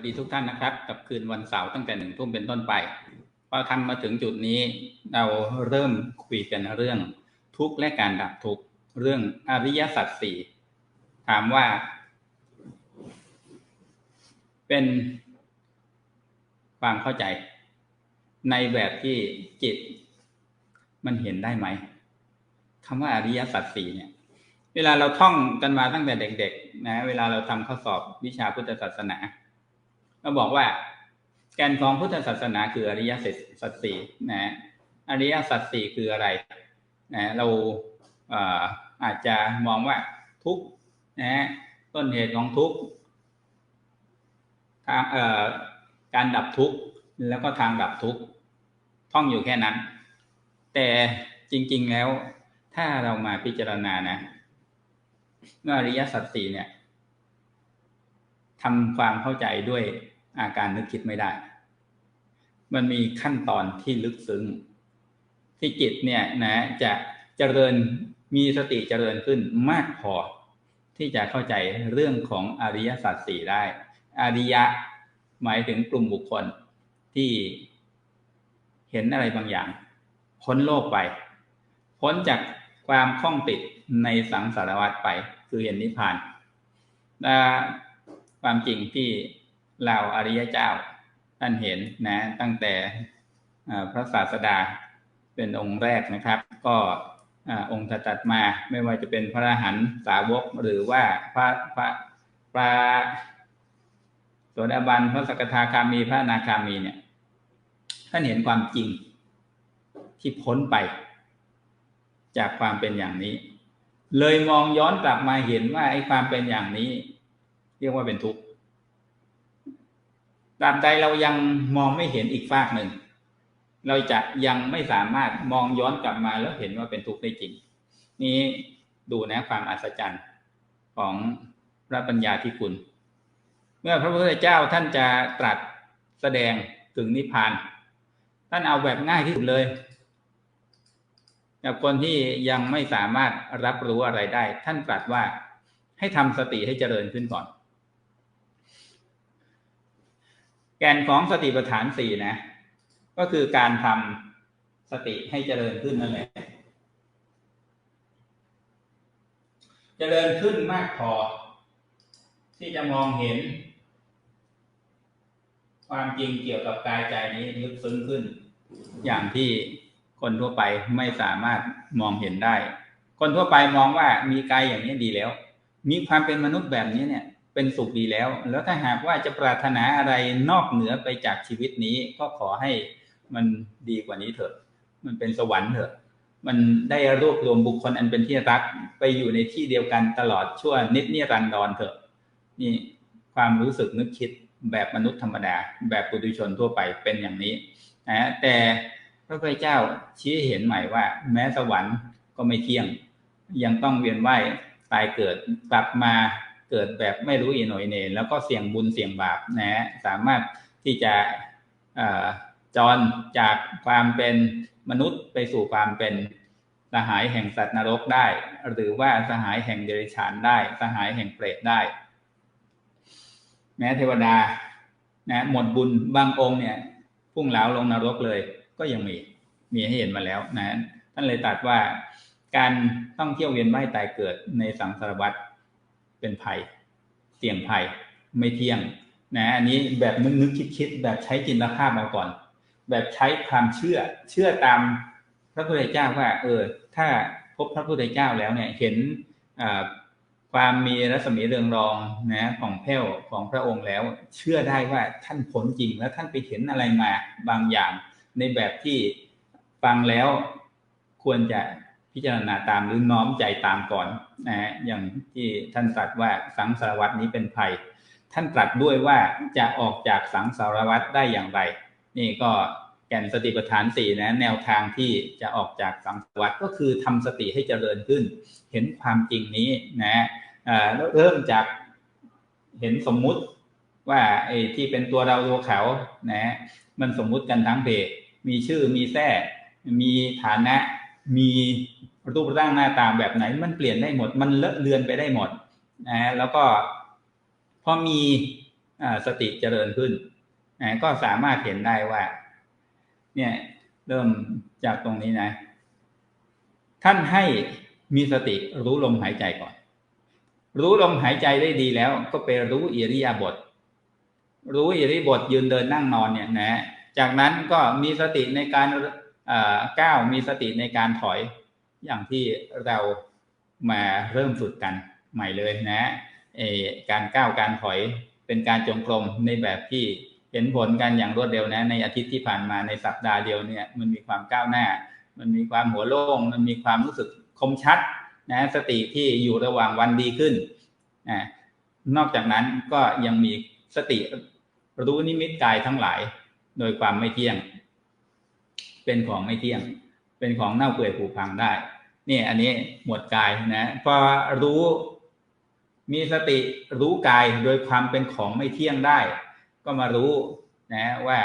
สดีทุกท่านนะครับ กับคืนวันเสาร์ตั้งแต่หนึ่งทุ่มเป็นต้นไปพอทำมาถึงจุดนี้เราเริ่มคุยกันเรื่องทุกข์และการดับทุกข์เรื่องอริยสัจสี่ถามว่า เป็นความเข้าใจ ในแบบที่จิต มันเห็นได้ไหมคำว่าอริยสัจสี่เนี่ย เวลาเราท่องกันมาตั้งแต่เด็ก ๆ นะ เวลาเราทำข้อสอบวิชาพุทธศาสนา เราบอกว่าแกนของพุทธศาสนาคืออริยสัจสี่นะอริยสัจสี่คืออะไรนะเราอาจจะมองว่าทุกนะต้นเหตุของทุกทางการดับทุกข์แล้วก็ทางดับทุกข์ท่องอยู่แค่นั้น แต่จริง ๆแล้วถ้าเรามาพิจารณานะเมื่ออริยสัจสี่เนี่ยทำความเข้าใจด้วย อาการนึกคิดไม่ได้ มันมีขั้นตอนที่ลึกซึ้ง ที่จิตเนี่ยนะจะเจริญมีสติเจริญขึ้นมากพอ ที่จะเข้าใจเรื่องของอริยสัจสี่ได้ อริยะหมายถึงกลุ่มบุคคลที่เห็นอะไรบางอย่าง พ้นโลกไป พ้นจากความคล้องติดในสังสารวัฏไป คือเห็นนิพพานและความจริงที่ เราอริยเจ้าท่านเห็นนะตั้งแต่พระศาสดาเป็นองค์แรกนะครับ ก็องค์ถัดมาไม่ว่าจะเป็นพระอรหันตสาวกหรือว่าพระพระพระโสดาบันพระสกทาคามีพระนาคามีเนี่ยท่านเห็นความจริงที่พ้นไป จากความเป็นอย่างนี้ เลยมองย้อนกลับมาเห็นว่าไอ้ความเป็นอย่างนี้ เรียกว่าเป็นทุกข์ ตาบใดเรายังมองไม่เห็นอีกฝากหนึ่ง เราจะยังไม่สามารถมองย้อนกลับมาแล้วเห็นว่าเป็นทุกข์ได้จริง นี้ดูนะความอัศจรรย์ของพระปัญญาที่คุณ เมื่อพระพุทธเจ้าท่านจะตรัสแสดงถึงนิพพาน ท่านเอาแบบง่ายที่สุดเลยกับคนที่ยังไม่สามารถรับรู้อะไรได้ ท่านตรัสว่าให้ทำสติให้เจริญขึ้นก่อน แกนของสติปัฏฐานสี่นะ ก็คือการทำสติให้เจริญขึ้นนั่นแหละเจริญขึ้นมากพอ ที่จะมองเห็น ความจริงเกี่ยวกับกายใจนี้ลึกซึ้งขึ้น อย่างที่คนทั่วไปไม่สามารถมองเห็นได้ คนทั่วไปมองว่ามีกายอย่างนี้ดีแล้ว มีความเป็นมนุษย์แบบนี้เนี่ย เป็นสุขดีแล้ว แล้วถ้าหากว่าจะปรารถนาอะไรนอกเหนือไปจากชีวิตนี้ ก็ขอให้มันดีกว่านี้เถอะ มันเป็นสวรรค์เถอะ มันได้รวบรวมบุคคลอันเป็นที่รักไปอยู่ในที่เดียวกันตลอดชั่วนิดนิรันดรเถอะ นี่ความรู้สึกนึกคิดแบบมนุษย์ธรรมดา แบบปุถุชนทั่วไปเป็นอย่างนี้นะแต่พระพุทธเจ้าชี้เห็นใหม่ว่า แม้สวรรค์ก็ไม่เที่ยง ยังต้องเวียนว่ายตายเกิดกลับมา เกิดแบบไม่รู้อีหน่อยเนแล้วก็เสี่ยงบุญเสี่ยงบาปนะสามารถที่จะจรจากความเป็นมนุษย์ไปสู่ความเป็นสหายแห่งสัตว์นรกได้ หรือว่าสหายแห่งเดรัจฉานได้ สหายแห่งเปรตได้ แม้เทวดานะหมดบุญบางองค์เนี่ย พุ่งเหลาลงนรกเลย ก็ยังมีมีให้เห็นมาแล้วนะท่านเลยตัดว่าการต้องเที่ยวเวียนว่ายตายเกิดในสังสารวัฏ เป็นภัย เสี่ยงภัย ไม่เที่ยงนะอันนี้แบบนึกนึกคิดคิดแบบใช้จินตภาพมาก่อน แบบใช้ความเชื่อเชื่อตามพระพุทธเจ้าว่า เออ ถ้าพบพระพุทธเจ้าแล้วเนี่ยเห็นความมีรัศมีเรืองรองนะของแผ้วของพระองค์แล้ว เชื่อได้ว่าท่านผลจริงแล้วท่านไปเห็นอะไรมาบางอย่าง ในแบบที่ฟังแล้วควรจะ พิจารณาตามหรือน้อมใจตามก่อนนะฮะอย่างที่ท่านตรัสว่าสังสารวัตนี้เป็นภัย ท่านตรัสด้วยว่าจะออกจากสังสารวัตได้อย่างไร นี่ก็แก่นสติปัฏฐานสี่นะแนวทางที่จะออกจากสังสารวัตก็คือทำสติให้เจริญขึ้น เห็นความจริงนี้นะเริ่มจากเห็นสมมุติว่าไอ้ที่เป็นตัวเราตัวเขานะมันสมมุติกันทั้งเพมีชื่อมีแท้มีฐานะมี รูปร่างหน้าตาแบบไหน มันเปลี่ยนได้หมด มันเลอะเลือนไปได้หมดนะแล้วก็พอมีสติเจริญขึ้นนะก็สามารถเห็นได้ว่า เนี่ยเริ่มจากตรงนี้นะ ท่านให้มีสติรู้ลมหายใจก่อน รู้ลมหายใจได้ดีแล้ว ก็ไปรู้อิริยาบถรู้อิริบทยืนเดินนั่งนอนเนี่ยนะ จากนั้นก็มีสติในการก้าวมีสติในการถอย อย่างที่เรามาเริ่มฝึกกันใหม่เลยนะการก้าวการถอยเป็นการจงกรมในแบบที่เห็นผลกันอย่างรวดเร็วนะ ในอาทิตย์ที่ผ่านมาในสัปดาห์เดียวเนี่ยมันมีความก้าวหน้า มันมีความหัวโล่ง มันมีความรู้สึกคมชัดนะสติที่อยู่ระหว่างวันดีขึ้นนะนอกจากนั้นก็ยังมีสติรู้นิมิตกายทั้งหลาย โดยความไม่เที่ยง เป็นของไม่เที่ยง เป็นของเน่าเปื่อยผุพังได้นี่อันนี้หมวดกายนะพอรู้มีสติรู้กายโดยความเป็นของไม่เที่ยงได้ ก็มารู้นะว่า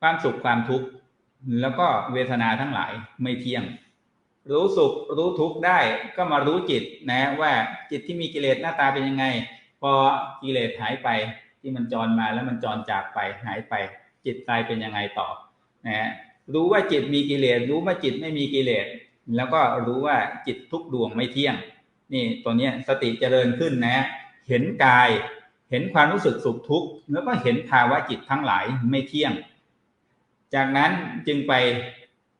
ความสุขความทุกข์แล้วก็เวทนาทั้งหลายไม่เที่ยง รู้สุขรู้ทุกข์ได้ก็มารู้จิตนะ ว่าจิตที่มีกิเลสหน้าตาเป็นยังไง พอกิเลสหายไปที่มันจรมาแล้วมันจรจากไปหายไป จิตใจเป็นยังไงต่อนะ รู้ว่าจิตมีกิเลสรู้ว่าจิตไม่มีกิเลสแล้วก็รู้ว่าจิตทุกดวงไม่เที่ยง นี่ตัวนี้สติเจริญขึ้นนะ เห็นกาย เห็นความรู้สึกสุขทุกข์แล้วก็เห็นภาวะจิตทั้งหลายไม่เที่ยง จากนั้นจึงไป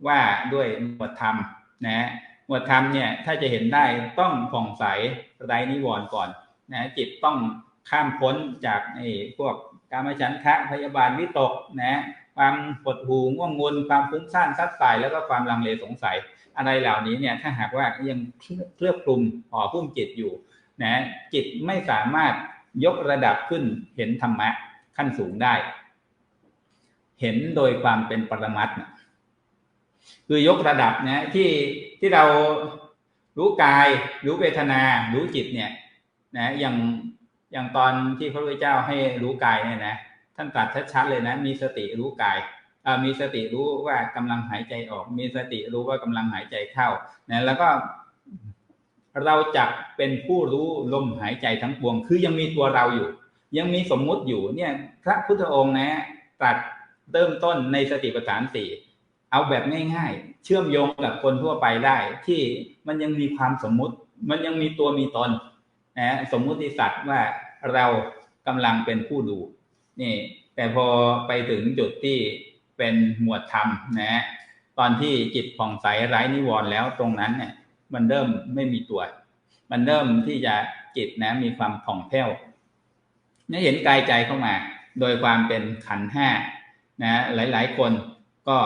ว่าด้วยหมวดธรรมนะหมวดธรรมเนี่ยถ้าจะเห็นได้ต้องผ่องใสไร้นิวรณ์ก่อนนะจิตต้องข้ามพ้นจากไอ้พวกกามฉันทะพยาบาลวิตกนะ ความปวดหูง่วงงนความฟุ้งซ่านซัดสายแล้วก็ความลังเลสงสัยอะไรเหล่านี้เนี่ยถ้าหากว่ายังเคลือบคลุมห่อพุ่มจิตอยู่นะจิตไม่สามารถยกระดับขึ้นเห็นธรรมะขั้นสูงได้ เห็นโดยความเป็นปรมัตถ์คือยกระดับนะที่ที่เรารู้กาย รู้เวทนา รู้จิตเนี่ยนะอย่างอย่างตอนที่พระพุทธเจ้าให้รู้กายเนี่ยนะ ท่านตรัสชัดๆเลยนะ มีสติรู้กายมีสติรู้ว่ากำลังหายใจออก มีสติรู้ว่ากำลังหายใจเข้านะแล้วก็เราจะเป็นผู้รู้ลมหายใจทั้งปวง คือยังมีตัวเราอยู่ ยังมีสมมุติอยู่เนี่ยพระพุทธองค์นะตรัสเริ่มต้นในสติปัฏฐานสี่เอาแบบง่ายๆ เชื่อมโยงกับคนทั่วไปได้ ที่มันยังมีความสมมุติ มันยังมีตัวมีตนนะสมมุติสัตว์ว่าเรากำลังเป็นผู้ดู นี่ แต่พอไปถึงจุดที่เป็นหมวดธรรมนะฮะตอนที่จิตผ่องใสไร้นิวรณ์แล้วตรงนั้นเนี่ย มันเริ่มไม่มีตัว มันเริ่มที่จะจิตนะมีความผ่องแผ้วนี่เห็นกายใจเข้ามา โดยความเป็นขันห้านะหลาย ๆ คนก็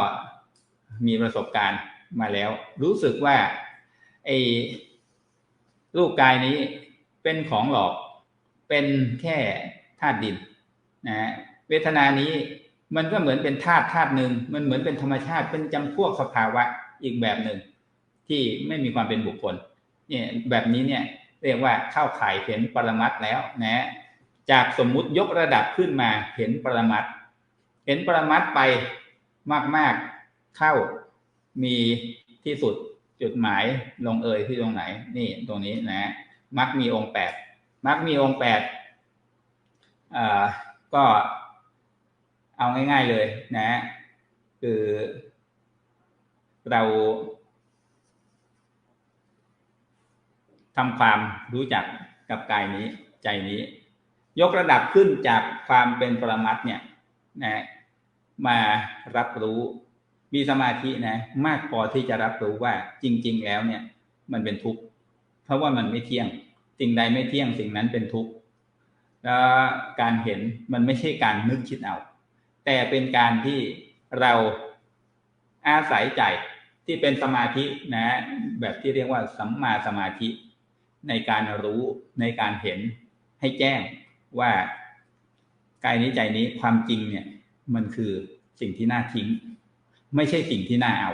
มีประสบการณ์มาแล้ว รู้สึกว่าไอ้รูปกายนี้เป็นของหลอกเป็นแค่ธาตุดิน นะเวทนานี้มันก็เหมือนเป็นธาตุธาตุหนึ่งมันเหมือนเป็นธรรมชาติเป็นจำพวกสภาวะอีกแบบหนึ่ง ที่ไม่มีความเป็นบุคคลเนี่ยแบบนี้เนี่ยเรียกว่าเข้าข่ายเห็นปรมัตแล้วนะจากสมมุติยกระดับขึ้นมาเห็นปรมัตเห็นปรมัตไปมาก ๆ เข้ามีที่สุดจุดหมายลงเอยที่ตรงไหน นี่ตรงนี้นะมักมีองค์แปดมักมีองค์แปดอ่า ก็เอาง่าย ๆเลยนะคือ เราทำความรู้จักกับกายนี้ใจนี้ ยกระดับขึ้นจากความเป็นปรมัตเนี่ยนะมารับรู้มีสมาธินะ มากพอที่จะรับรู้ว่าจริง ๆ แล้วเนี่ย มันเป็นทุกข์เพราะว่ามันไม่เที่ยง สิ่งใดไม่เที่ยงสิ่งนั้นเป็นทุกข์ แล้วการเห็นมันไม่ใช่การนึกคิดเอา แต่เป็นการที่เราอาศัยใจที่เป็นสมาธินะแบบที่เรียกว่าสัมมาสมาธิ ในการรู้ในการเห็นให้แจ้งว่ากายนี้ใจนี้ความจริงเนี่ย มันคือสิ่งที่น่าทิ้ง ไม่ใช่สิ่งที่น่าเอา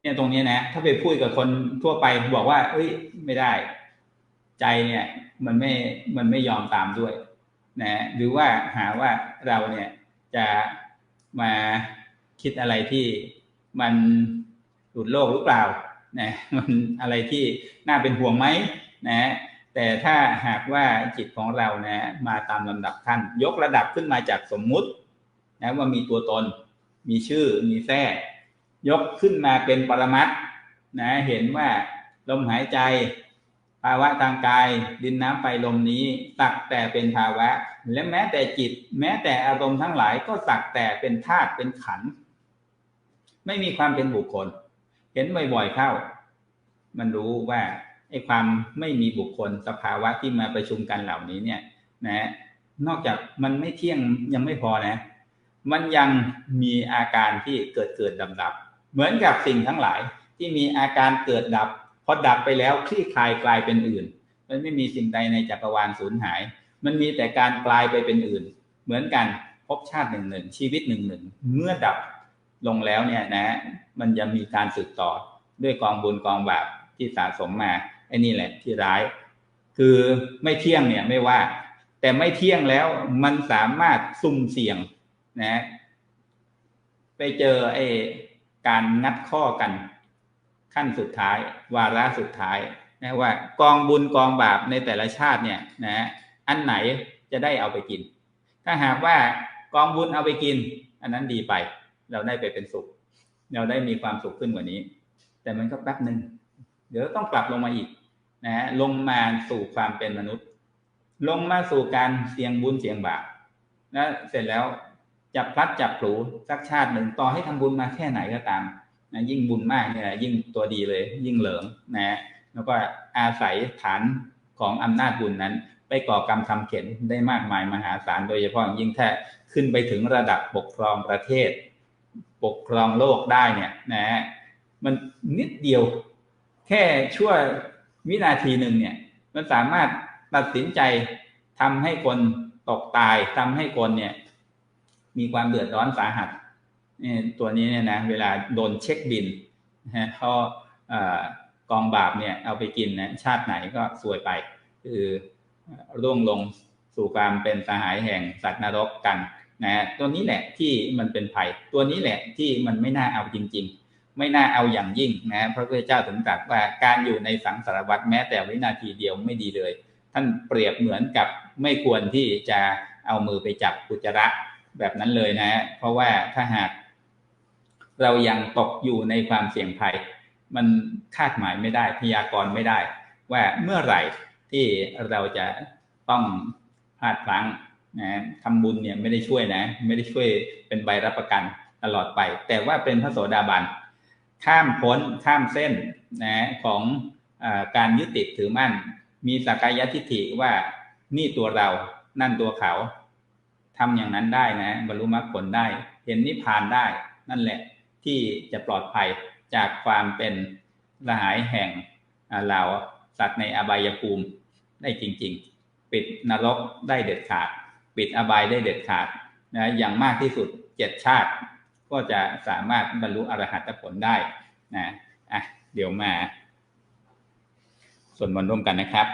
เนี่ยตรงนี้นะ ถ้าไปพูดกับคนทั่วไปบอกว่า เอ้ย ไม่ได้ ใจเนี่ยมันไม่มันไม่ยอมตามด้วยนะหรือว่าหาว่าเราเนี่ยจะมาคิดอะไรที่มันหลุดโลกหรือเปล่านะมันอะไรที่น่าเป็นห่วงไหมนะแต่ถ้าหากว่าจิตของเรานะมาตามลำดับขั้นยกระดับขึ้นมาจากสมมุตินะว่ามีตัวตน มีชื่อมีแท้ยกขึ้นมาเป็นปรมัตนะเห็นว่าลมหายใจ ภาวะทางกายดินน้ำไฟลมนี้ สักแต่เป็นภาวะ และแม้แต่จิต แม้แต่อารมณ์ทั้งหลายก็สักแต่เป็นธาตุเป็นขัน ไม่มีความเป็นบุคคล เห็นบ่อยๆเข้า มันรู้ว่าไอ้ความไม่มีบุคคลสภาวะที่มาประชุมกันเหล่านี้เนี่ยนะนอกจากมันไม่เที่ยงยังไม่พอนะ มันยังมีอาการที่เกิดเกิดดับดับเหมือนกับสิ่งทั้งหลายที่มีอาการเกิดดับ อดับไปแล้วคลี่คลายกลายเป็นอื่น มันไม่มีสิ่งใดในจักรวาลสูญหาย มันมีแต่การกลายไปเป็นอื่น เหมือนกันพบชาติหนึ่งหนึ่งชีวิตหนึ่งหนึ่งเมื่อดับลงแล้วเนี่ยนะ มันจะมีการสืบต่อด้วยกองบุญกองบาปที่สะสมมาไอ้นี่แหละที่ร้าย คือไม่เที่ยงเนี่ยไม่ว่า แต่ไม่เที่ยงแล้วมันสามารถซุ่มเสี่ยงนะ ไปเจอไอ้การงัดข้อกัน ขั้นสุดท้าย วาระสุดท้ายนะว่ากองบุญกองบาปในแต่ละชาติเนี่ยนะอันไหนจะได้เอาไปกิน ถ้าหากว่ากองบุญเอาไปกิน อันนั้นดีไป เราได้ไปเป็นสุข เราได้มีความสุขขึ้นกว่านี้ แต่มันก็แป๊บหนึ่งเดี๋ยวต้องกลับลงมาอีกนะลงมาสู่ความเป็นมนุษย์ ลงมาสู่การเสี่ยงบุญเสี่ยงบาปแล้วเสร็จแล้วจับพลัดจับผูสักชาติหนึ่งต่อให้ทำบุญมาแค่ไหนก็ตาม นะยิ่งบุญมากเนี่ยยิ่งตัวดีเลย ยิ่งเหลิงนะแล้วก็อาศัยฐานของอำนาจบุญนั้น ไปก่อกรรมทำเข็นได้มากมายมหาศาลโดยเฉพาะยิ่งแท้ขึ้นไปถึงระดับปกครองประเทศ ปกครองโลกได้เนี่ยนะมันนิดเดียว แค่ชั่ววินาทีหนึ่งเนี่ย มันสามารถตัดสินใจทำให้คนตกตายทำให้คนเนี่ย มีความเดือดร้อนสาหัส ตัวนี้เนี่ยนะเวลาโดนเช็คบินนะเขากองบาปเนี่ยเอาไปกินนะชาติไหนก็สวยไป คือร่วงลงสู่ความเป็นสหายแห่งสัตว์นรกกันนะตัวนี้แหละที่มันเป็นภัย ตัวนี้แหละที่มันไม่น่าเอาจริง ๆ ไม่น่าเอาอย่างยิ่งนะพระพุทธเจ้าถึงตรัสว่าการอยู่ในสังสารวัฏแม้แต่วินาทีเดียวไม่ดีเลย ท่านเปรียบเหมือนกับไม่ควรที่จะเอามือไปจับกุจระแบบนั้นเลยนะ เพราะว่าถ้าหาก เรายังตกอยู่ในความเสี่ยงภัย มันคาดหมายไม่ได้พยากรณ์ไม่ได้ ว่าเมื่อไหร่ที่เราจะต้องพลาดพลั้งนะทำบุญเนี่ยไม่ได้ช่วยนะ ไม่ได้ช่วยเป็นใบรับประกันตลอดไป แต่ว่าเป็นพระโสดาบันข้ามพ้นข้ามเส้นนะของอการยึดติดถือมั่น มีสักกายทิฏฐิว่านี่ตัวเรานั่นตัวเขาทำอย่างนั้นได้นะ บรรลุมรรคผลได้ เห็นนิพพานได้นั่นแหละ ที่จะปลอดภัยจากความเป็นสหายแห่งเหล่าสัตว์ในอบายภูมิได้จริง ๆ ปิดนรกได้เด็ดขาด ปิดอบายได้เด็ดขาดนะอย่างมากที่สุดเจ็ดชาติ ก็จะสามารถบรรลุอรหัตผลได้นะอะเดี๋ยวมาส่วนมนร่วมกันนะครับ